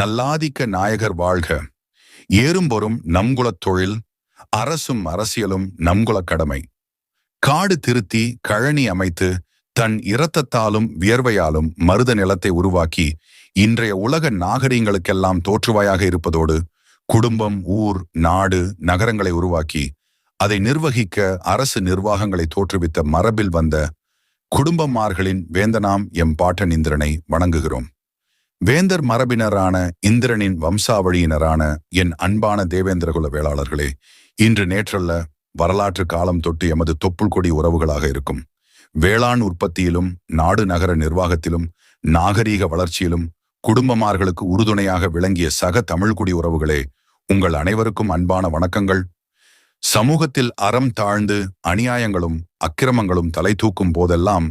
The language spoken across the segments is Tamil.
நல்லாதிக்க நாயகர் வாழ்க. ஏறும்பொறும் நம்குலத் தொழில் அரசும் அரசியலும் நம்குலக் கடமை. காடு திருத்தி கழனி அமைத்து தன் இரத்தத்தாலும் வியர்வையாலும் மருத நிலத்தை உருவாக்கி இன்றைய உலக நாகரீகங்களுக்கெல்லாம் தோற்றுவாயாக இருப்பதோடு குடும்பம் ஊர் நாடு நகரங்களை உருவாக்கி அதை நிர்வகிக்க அரசு நிர்வாகங்களை தோற்றுவித்த மரபில் வந்த குடும்பமார்களின் வேந்தனாம் எம் பாட்ட இந்திரனை வணங்குகிறோம். வேந்தர் மரபினரான இந்திரனின் வம்சாவழியினரான என் அன்பான தேவேந்திரகுல வேளாளர்களே இன்று நேற்றல்ல வரலாற்று காலம் தொட்டு எமது தொப்புள் கொடி உறவுகளாக இருக்கும். வேளாண் உற்பத்தியிலும் நாடு நகர நிர்வாகத்திலும் நாகரீக வளர்ச்சியிலும் குடும்பமார்களுக்கு உறுதுணையாக விளங்கிய சக தமிழ்குடி உறவுகளே உங்கள் அனைவருக்கும் அன்பான வணக்கங்கள். சமூகத்தில் அறம் தாழ்ந்து அநியாயங்களும் அக்கிரமங்களும் தலை தூக்கும் போதெல்லாம்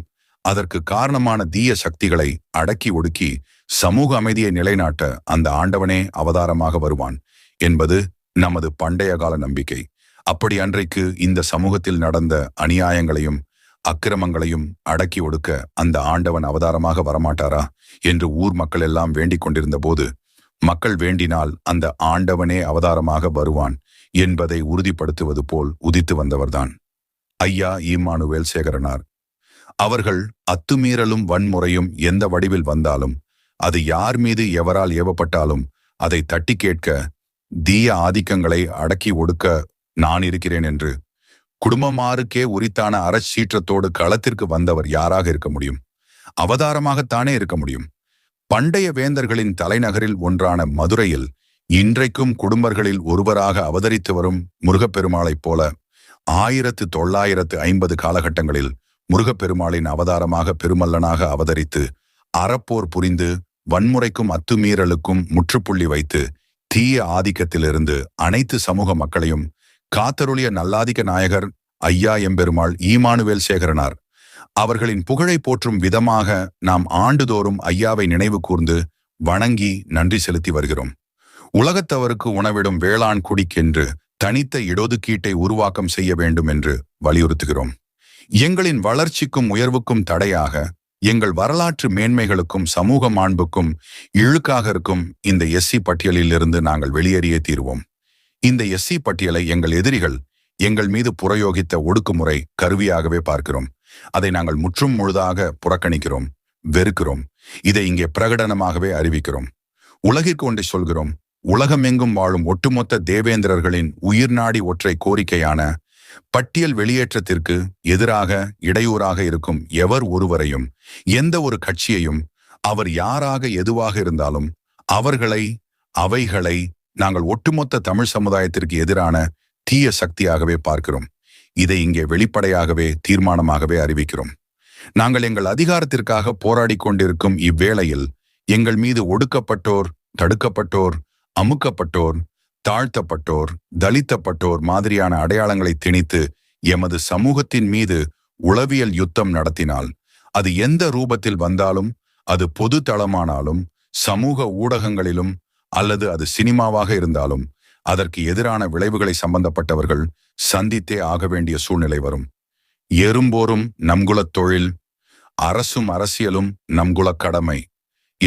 அதற்கு காரணமான தீய சக்திகளை அடக்கி ஒடுக்கி சமூக அமைதியை நிலைநாட்ட அந்த ஆண்டவனே அவதாரமாக வருவான் என்பது நமது பண்டைய கால நம்பிக்கை. அப்படி அன்றைக்கு இந்த சமூகத்தில் நடந்த அநியாயங்களையும் அக்கிரமங்களையும் அடக்கி ஒடுக்க அந்த ஆண்டவன் அவதாரமாக வரமாட்டாரா என்று ஊர் மக்கள் எல்லாம் வேண்டிக் கொண்டிருந்த போது மக்கள் வேண்டினால் அந்த ஆண்டவனே அவதாரமாக வருவான் என்பதை உறுதிப்படுத்துவது போல் உதித்து வந்தவர்தான். ஐயா ஈமானுவேல் சேகரனார். அவர்கள் அத்துமீறலும் வன்முறையும் எந்த வடிவில் வந்தாலும் அது யார் மீது எவரால் ஏவப்பட்டாலும் அதை தட்டி கேட்க தீய ஆதிக்கங்களை அடக்கி ஒடுக்க நான் இருக்கிறேன் என்று. குடும்பமாருக்கே உரித்தான அறச்சீற்றத்தோடு களத்திற்கு வந்தவர் யாராக இருக்க முடியும்? அவதாரமாகத்தானே இருக்க முடியும்? பண்டைய வேந்தர்களின் தலைநகரில் ஒன்றான மதுரையில் இன்றைக்கும் குடும்பர்களில் ஒருவராக அவதரித்து வரும் முருகப்பெருமாளைப் போல ஆயிரத்து தொள்ளாயிரத்து ஐம்பது காலகட்டங்களில் முருகப்பெருமாளின் அவதாரமாக பெருமல்லனாக அவதரித்து அறப்போர் புரிந்து வன்முறைக்கும் அத்துமீறலுக்கும் முற்றுப்புள்ளி வைத்து தீய ஆதிக்கத்திலிருந்து அனைத்து சமூக மக்களையும் காத்தருளிய நல்லாதிக்க நாயகர் ஐயா எம்பெருமாள் ஈமானுவேல் சேகரனார். அவர்களின் புகழை போற்றும் விதமாக நாம் ஆண்டுதோறும் ஐயாவை நினைவு கூர்ந்து வணங்கி நன்றி செலுத்தி வருகிறோம். உலகத்தவருக்கு உணவிடும் வேளாண் குடிக்கென்று தனித்த இடொதுக்கீட்டை உருவாக்கம் செய்ய வேண்டும் என்று வலியுறுத்துகிறோம். எங்களின் வளர்ச்சிக்கும் உயர்வுக்கும் தடையாக எங்கள் வரலாற்று மேன்மைகளுக்கும் சமூக மாண்புக்கும் இழுக்காக இருக்கும் இந்த எஸ்சி பட்டியலில் இருந்து நாங்கள் வெளியேறியே தீர்வோம். இந்த எஸ்சி பட்டியலை எங்கள் எதிரிகள் எங்கள் மீது புறயோகித்த ஒடுக்குமுறை கருவியாகவே பார்க்கிறோம். அதை நாங்கள் முற்றும் முழுதாக புறக்கணிக்கிறோம் வெறுக்கிறோம். இதை இங்கே பிரகடனமாகவே அறிவிக்கிறோம். உலகிற்கு ஒன்றை சொல்கிறோம் உலகமெங்கும் வாழும் ஒட்டுமொத்த தேவேந்திரர்களின் உயிர்நாடி ஒற்றை கோரிக்கையான பட்டியல் வெளியேற்றத்திற்கு எதிராக இடையூறாக இருக்கும் எவர் ஒருவரையும் எந்த ஒரு கட்சியையும் அவர் யாராக எதுவாக இருந்தாலும் அவர்களை அவைகளை நாங்கள் ஒட்டுமொத்த தமிழ் சமுதாயத்திற்கு எதிரான தீய சக்தியாகவே பார்க்கிறோம். இதை இங்கே வெளிப்படையாகவே தீர்மானமாகவே அறிவிக்கிறோம். நாங்கள் எங்கள் அதிகாரத்திற்காக போராடி கொண்டிருக்கும் இவ்வேளையில் எங்கள் மீது ஒடுக்கப்பட்டோர் தடுக்கப்பட்டோர் அமுக்கப்பட்டோர் தாழ்த்தப்பட்டோர் தலித்தப்பட்டோர் மாதிரியான அடையாளங்களை திணித்து எமது சமூகத்தின் மீது உளவியல் யுத்தம் நடத்தினால் அது எந்த ரூபத்தில் வந்தாலும் அது பொது தளமானாலும் சமூக ஊடகங்களிலும் அல்லது அது சினிமாவாக இருந்தாலும் அதற்கு எதிரான விளைவுகளை சம்பந்தப்பட்டவர்கள் சந்தித்தே ஆக வேண்டிய சூழ்நிலை வரும். எறும்போரும் நம்குலத் தொழில் அரசும் அரசியலும் நம்குலக் கடமை.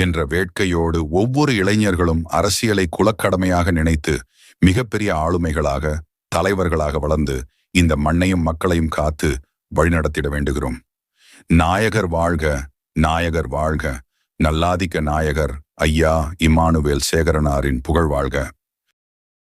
என்ற வேட்கையோடு ஒவ்வொரு இளைஞர்களும் அரசியலை குலக்கடமையாக நினைத்து மிகப்பெரிய ஆளுமைகளாக தலைவர்களாக வளர்ந்து இந்த மண்ணையும் மக்களையும் காத்து வழிநடத்திட வேண்டுகிறோம். நாயகர் வாழ்க நாயகர் வாழ்க. நல்லாதிக்க நாயகர் ஐயா இமானுவேல் சேகரனாரின் புகழ் வாழ்க.